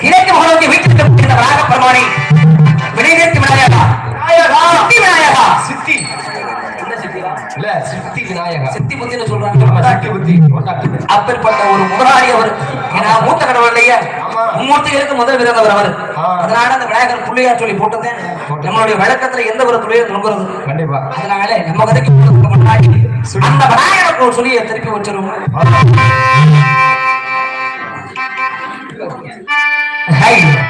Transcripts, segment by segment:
கிழக்கு மகளோடைய வீட்டிற்கு இந்த வராக பெருமானை வினைவேற்று விநாயகா. சித்தி விநாயகா. சித்தி. இல்ல சித்தி விநாயகா. சித்தி புத்தின்னு சொல்றாங்க. அப்பேற்பட்ட ஒரு முதலாளி அவர். ஏன்னா மூத்த கடவுள் இல்லையா ஆமா. மும்மூர்த்திகளுக்கு முதல் வீரர் அவர். அதனால அந்த விநாயகர் புள்ளியார் சொல்லி போட்டது. நம்மளுடைய வழக்கத்துல எந்த ஒரு துளியும் கண்டிப்பா. அதனால நம்ம கதைக்கு முன்னாடி அந்த விநாயகருக்கு ஒரு சொல்லியை திருப்பி வச்சிருவோம். Ay.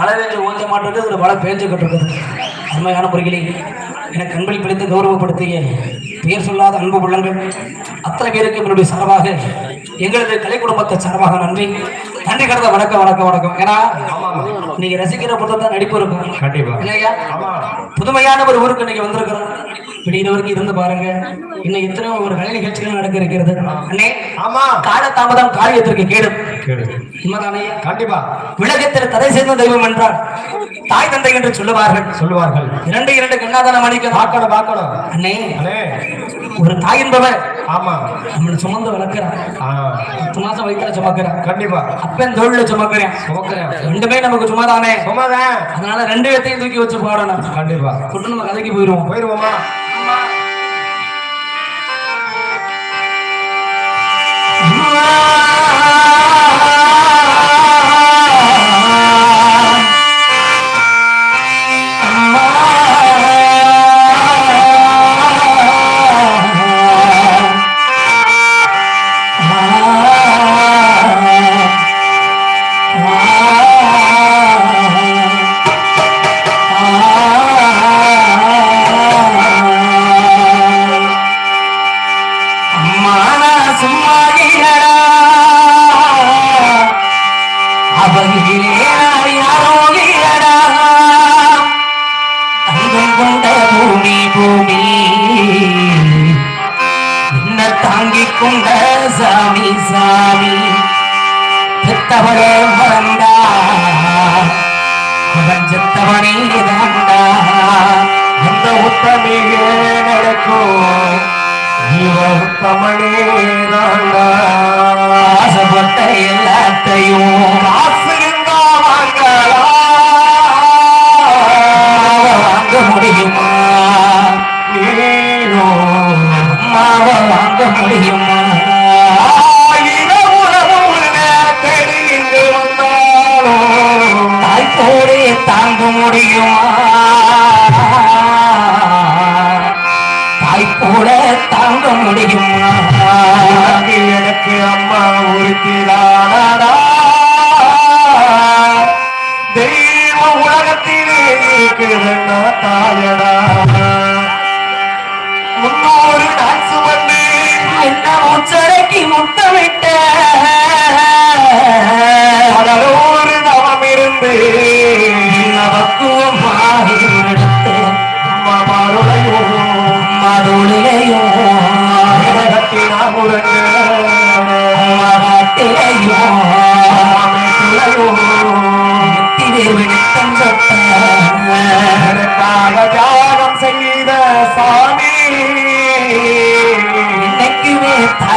மழை பெஞ்சு ஓஞ்ச மாட்டேங்குது இதுல மழை பேஞ்சுக்கிட்டு இருக்குது உண்மையான முறையிலே எனக்கு அன்பில் பிடித்து கௌரவப்படுத்திய பெயர் சொல்லாத அன்பு உள்ளங்கள். அத்தனை பேருக்கு என்னுடைய சார்பாக எங்களது கலை குடும்பத்தை சார்பாக நன்றி. நன்றி கடந்த வணக்கம் வணக்கம் வணக்கம். ஏன்னா நீங்க ரசிக்கிற பொறுத்து தான் நடிப்பு இருக்கும். கண்டிப்பா. இல்லையா? ஆமா புதுமையான ஒரு ஊருக்கு இன்னைக்கு வந்திருக்கிறோம். விடிய வரைக்கும் இருந்து பாருங்க. இன்னும் எத்தனையோ ஒரு கலை நிகழ்ச்சிகள் நடக்க இருக்கிறது? அண்ணே ஆமா. காலதாமதம் காரியத்திற்கு கேடு. கேடு. உண்மைதானே? கண்டிப்பா. உலகத்தில் தலை சேர்ந்த தெய்வம் என்றால் தாய் தந்தை என்று சொல்லுவார்கள். சொல்லுவார்கள். இரண்டு இரண்டு கண்ணாதானம் அளிக்க பார்க்கணும் பார்க்கணும் அண்ணே ஒரு தாய் என்பவர் ஆமா. நம்மளை சுமந்து வளர்க்கிறான். பத்து மாசம் வயிற்றுல சுமக்கிறான். கண்டிப்பா. அப்பன் தோல்ல சுமக்கிறேன். சுமக்கிறேன். ரெண்டுமே நமக்கு சும்மாதானே சும்மாதான் அதனால ரெண்டு பேர்த்தையும் தூக்கி வச்சு பாடணும். கண்டிப்பா. கொண்டு நம்ம கதைக்கு போயிருவோம். போயிருவோமா? Wow. சாமி சாமி பெத்தவளே அவன் செத்தவனே தாண்டா அந்த உத்தமிழே நடக்கும். இவ உத்தமனே தாண்டா ஆசைப்பட்ட எல்லாத்தையும் காசு வாங்கலாம் வாங்க முடியுமா? நீனோ அம்மாவை வாங்க முடியுமா? முடியுமா.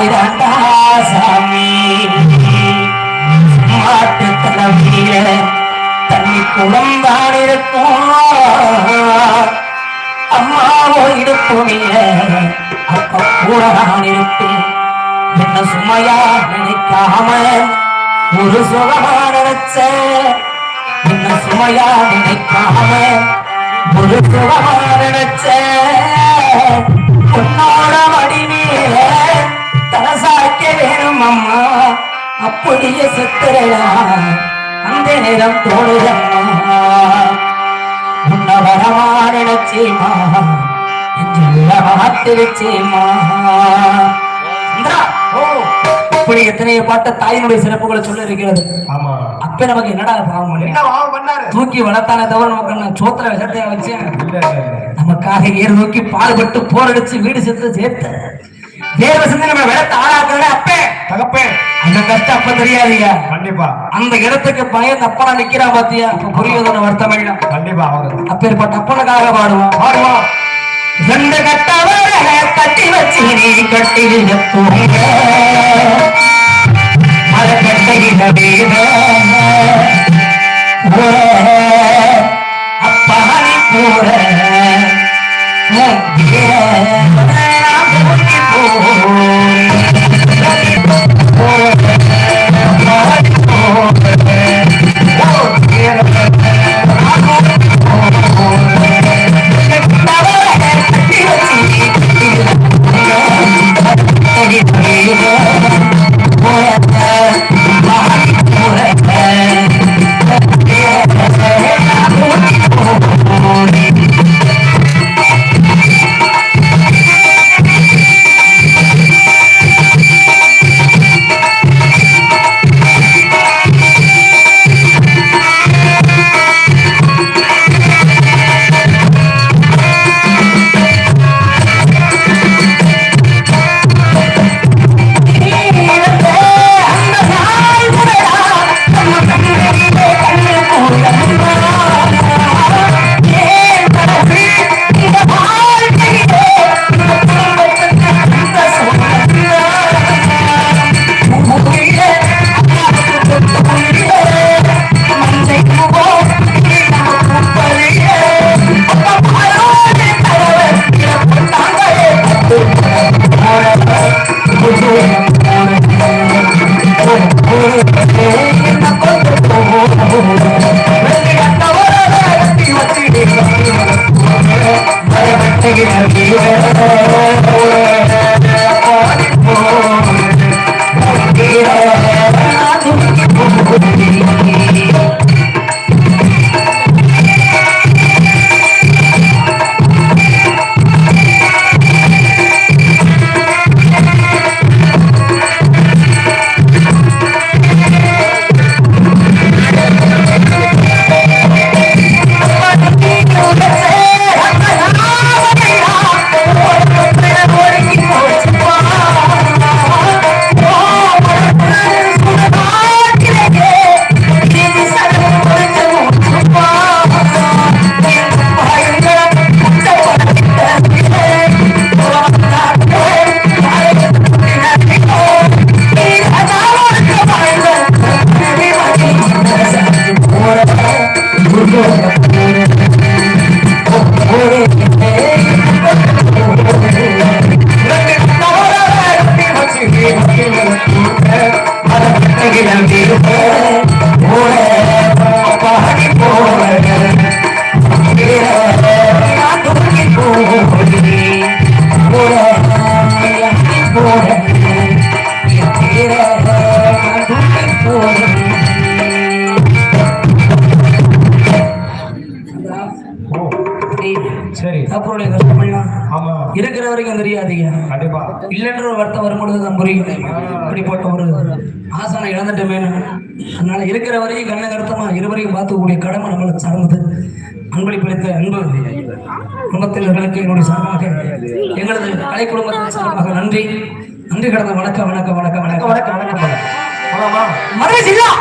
இன்னைக்குமே தாய்தாண்டா சாமி மாட்டு தலைவிய தண்ணி குளம் இருக்கும் அம்மாவோ இடுப்புமில்ல அப்ப கூட நான் இருப்பேன். என்ன சுமையா நினைக்காம ஒரு சுகமா நினைச்ச என்ன சுமையா நினைக்காம ஒரு சுகமா நினைச்ச உன்னோட வடிவேல தலசாய்க்க வேணும் அம்மா அப்படியே செத்துறா அந்த நேரம் தோணுதம்மா. உன்னை வரமா நினைச்சேமா ஓ இப்படி எத்தனை பாட்ட தாயினுடைய சிறப்புகளை சொல்ல இருக்கிறது. அப்ப நமக்கு என்னடா பாவம் தூக்கி வளர்த்தானே தவிர நமக்கு நான் சோத்திர விஷத்தையா வச்சேன் நமக்காக ஏறு நோக்கி பாடுபட்டு போரடிச்சு வீடு சேர்த்து சேர்த்து. தேர்வு செஞ்சு நம்ம விளத்த ஆளாக்குறத அப்பே. தகப்பே அந்த கஷ்டம் அப்ப தெரியாதீங்க. கண்டிப்பா. அந்த இடத்துக்கு பயந்து அப்பனா நிக்கிறா பாத்தியா? அப்ப புரியுது வருத்தம் இல்லை கண்டிப்பா அவரு. அப்பேற்பட்ட அப்பனுக்காக பாடுவான். பாடுவோம் ரெண்டு கட்டவர கட்டி வச்சு நீ கட்டி தூங்க மர கட்டையில வீட அப்பாணி போற. போற இல்லைன்ற ஒரு வார்த்தை வரும்பொழுது தான் புரியும். இப்படிப்பட்ட ஒரு ஆசானை இழந்துட்டோமேனு அதனால இருக்கிற வரைக்கும் கண்ணை கருத்தமா இருவரையும் பார்த்துக்கூடிய கடமை நம்மளை சார்ந்தது. அன்பளிப்பளித்த அன்பு குடும்பத்தினர்களுக்கு என்னுடைய சார்பாக எங்களது கலை குடும்பத்தின் சார்பாக நன்றி. நன்றி கடந்த வணக்கம் வணக்கம் வணக்கம் வணக்கம். வணக்கம் வணக்கம்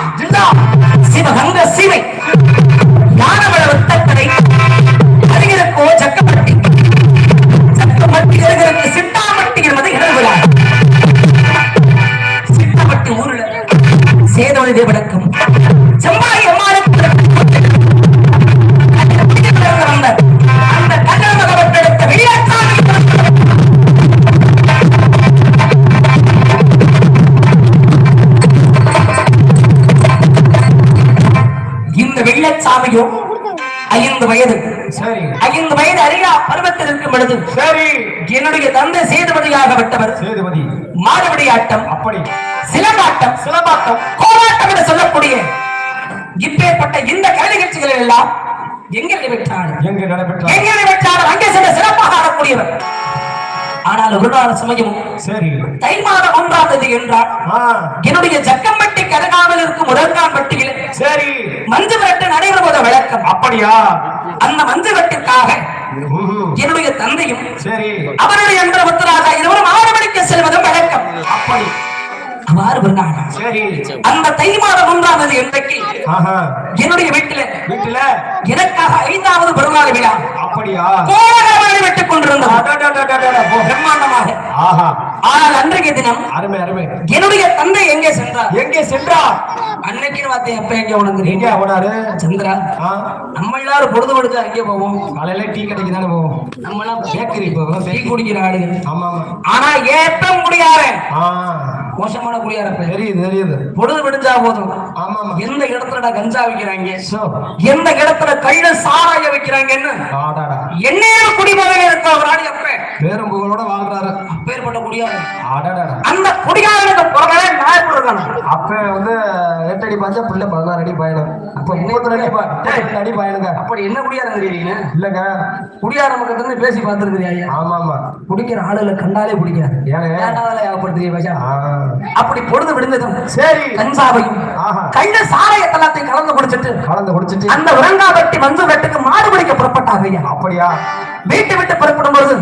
சிவகங்க சீமை. வெள்ளச்சாமியும் ஐந்து வயது. சரி. ஐந்து வயது அறியா பருவத்தில் இருக்கும் பொழுது சரி. என்னுடைய தந்தை சேதுபதியாக விட்டவர். சேதுபதி. மாடுபடி ஆட்டம். அப்படி. சிலம்பாட்டம். சிலம்பாட்டம். கோலாட்டம் என்று சொல்லக்கூடிய இப்பேற்பட்ட இந்த கலை நிகழ்ச்சிகள் எல்லாம் எங்கே நிறைவேற்றார் எங்க நடைபெற்ற எங்கே நிறைவேற்றார் அங்கே சென்று சிறப்பாக ஆடக்கூடியவர். ஆனால் ஒரு நாள் சமயம் சரி. தை மாதம் ஒன்றாம் தேதி என்றால் ஆ. என்னுடைய ஜக்கம்பட்டி கருகாமல் இருக்கும் முதற்காம்பட்டியில் சரி. மஞ்சு விரட்டு நடைபெறுவத விளக்கம். அப்படியா? அந்த மஞ்சு ம்ஹும். என்னுடைய தந்தையும் சரி. அவருடைய என்ற முத்தராக இருவரும் ஆரம்பிக்க செல்வதும் வழக்கம் அப்படி. அவ்வாறு வந்தாங்க அந்த தை மாதம் ஒன்றாம் தேதி இன்றைக்கு என்னுடைய வீட்டில வீட்டுல? எனக்காக ஐந்தாவது பெருமாள் விழா. அப்படியா? கோலகரமாக வெட்டுக் போ. பிரம்மாண்டமாக. ஆஹா. ஆனால் அன்றைய தினம் அருமை அருமை. என்னுடைய தந்தை எங்கே சென்றார்? எங்கே சென்றா அன்னைக்கு வார்த்தை எப்ப எங்க உணர்ந்து எங்க போனாரு சந்திரா நம்ம எல்லாரும் பொழுது கொடுத்து அங்கே போவோம். காலையில டீ கடைக்கு தானே போவோம். நம்ம எல்லாம் பேக்கரி போவோம். டீ குடிக்கிற ஆமா ஆனா ஏத்த முடியாத. மோசமான குடியார பேர் தெரியுது தெரியுது. பொழுது விடிஞ்சா போதும். ஆமா ஆமா எந்த இடத்துலடா கஞ்சா விக்கிறாங்க? எந்த இடத்துல கையில சாராய வைக்கிறாங்கன்னு? என்னையே குடிமகன் இருக்க ஒரு ஆள் எப்ப பேரும் புகழோட வாழ்றாரு. அப்பேற்பட்ட குடியார ஆடாடாடா. அந்த குடியாரனுக்கு பிறகு இருக்கணும் அப்ப வந்து எட்டு அடி பாஞ்சா புள்ள பதினாறு அடி பயணம். அப்ப முப்பத்தி ரெண்டு அடி பயணுங்க. அப்படி என்ன குடியாரம் தெரியுங்க இல்லங்க. குடியார பக்கத்துல இருந்து பேசி பார்த்துருக்கிறியா ஆமா ஆமா குடிக்கிற ஆளுகளை கண்டாலே பிடிக்காது. ஏங்க? ஏன்டாலே ஏகப்படுத்துறீங்க பைசா? ஆ, அப்படி பொழுது விடுந்ததும் சரி. கஞ்சாவையும் கையில சாராய தளத்தை கலந்து குடிச்சிட்டு கலந்து குடிச்சிட்டு. அந்த உரங்காபட்டி மஞ்சு வெட்டுக்கு மாடு பிடிக்க புறப்பட்டாங்க ஐயா. அப்படியா? வீட்டை விட்டு புறப்படும் பொழுது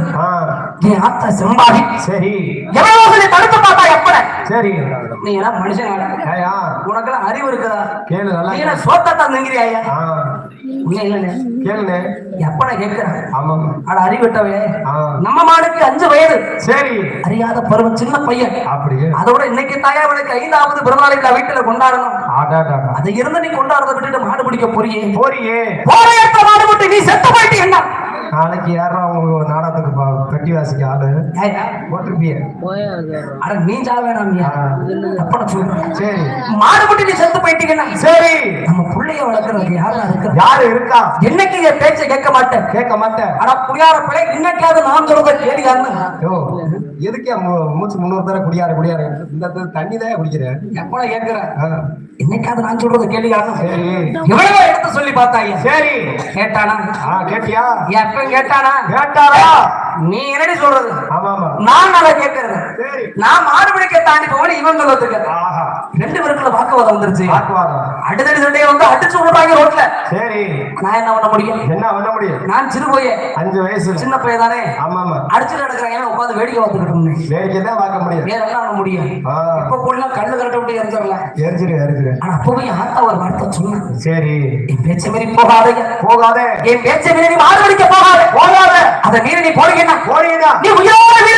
என் ஆத்தா செம்பாவி. சரி. எவ்வளவு தடுத்து பார்த்தா எப்பட? சரி. நீ எல்லாம் மனுஷன் ஏயா? உனக்கெல்லாம் அறிவு இருக்குதா? கேளு நல்லா நீ என்ன சோத்தத்தான் திங்கிறியா ஐயா? கேளுண்ணே எப்பட கேட்கிறேன் ஆமா அட அறிவிட்டவே. நம்ம மாடுக்கு அஞ்சு வயது. சரி. அறியாத பருவம் சின்ன பையன். அப்படியே? அதோட இன்னைக்கு தாயா அவனுக்கு ஐந்தாவது பிறநாளை விழா வீட்டுல கொண்டாடணும். அதை இருந்து நீ கொண்டாடுறத விட்டுட்டு மாடு பிடிக்க போறியே? போறியே. போரையற்ற மாடு விட்டு நீ செத்து போயிட்டு என்ன? நாளைக்கு யாரா உங்க நாடகத்துக்கு கட்டி வாசிக்க ஆளு? ஏய்யா, போட்டிருப்பிய. அட நீ சொல்றேன் சரி. மாடு விட்டு நீ செத்து போயிட்டீங்கன்னா. சரி. நம்ம புள்ளைய வளர்க்கறதுக்கு யாரா இருக்கிற யாரு இருக்கா? என்னைக்கு என் பேச்சை கேட்க மாட்டேன். கேட்க மாட்டேன். ஆனா புரியாத பிள்ளை இன்னைக்காவது நான் சொல்றத கேளியான்னு. யோ எதுக்கே மூ- மூச்சு முன்னூறு தர குடியாரு குடியாரு. இந்த தண்ணி தான் குடிக்கிறேன். எப்பட கேட்கிறேன் ஆ, இன்னைக்காவது நான் சொல்றத சரி. எவ்வளவோ எடுத்து சொல்லி பார்த்தாங்க. சரி. கேட்டானா? கேட்டியா? கேட்டானா? கேட்டாரா? நீ என்னடி சொல்றது? நான் அதை கேட்கறது. சரி. நான் மாடு பிடிக்க தாண்டி போவேன் இவன் சொல்றதுக்கு ஆஹா. ரெண்டு பேருக்குள்ள வாக்குவாதம் வந்துருச்சு. வாக்குவாதம். அடுத்தடி சண்டையை வந்து அடிச்சு விடுறாங்க ரோட்ல. சரி. நான் என்ன பண்ண முடியும்? என்ன பண்ண முடியும்? நான் சிறு போயே அஞ்சு வயசு. சின்ன பையன் தானே. ஆமா ஆமா அடிச்சுட்டு நடக்கிறேன். உட்காந்து வேடிக்கை பார்த்துக்கிட்டு இருந்தேன்? வேடிக்கை தான் பார்க்க முடியும். வேற என்ன பண்ண முடியும்? இப்ப கூட கண்ணு கரெக்ட விட்டு எரிஞ்சிடலாம் எரிஞ்சிரு எரிஞ்சிரு. ஆனா அப்பவே ஆத்தா ஒரு வார்த்தை சொன்னேன். சரி. என் பேச்ச மீறி போகாதீங்க போகாதே. என் பேச்ச மீறி நீ மாடு பிடிக்க போகாத. போகாத. அதை மீறி நீ போறீங்கன்னா போறீங்கன்னா. நீ உயிரோட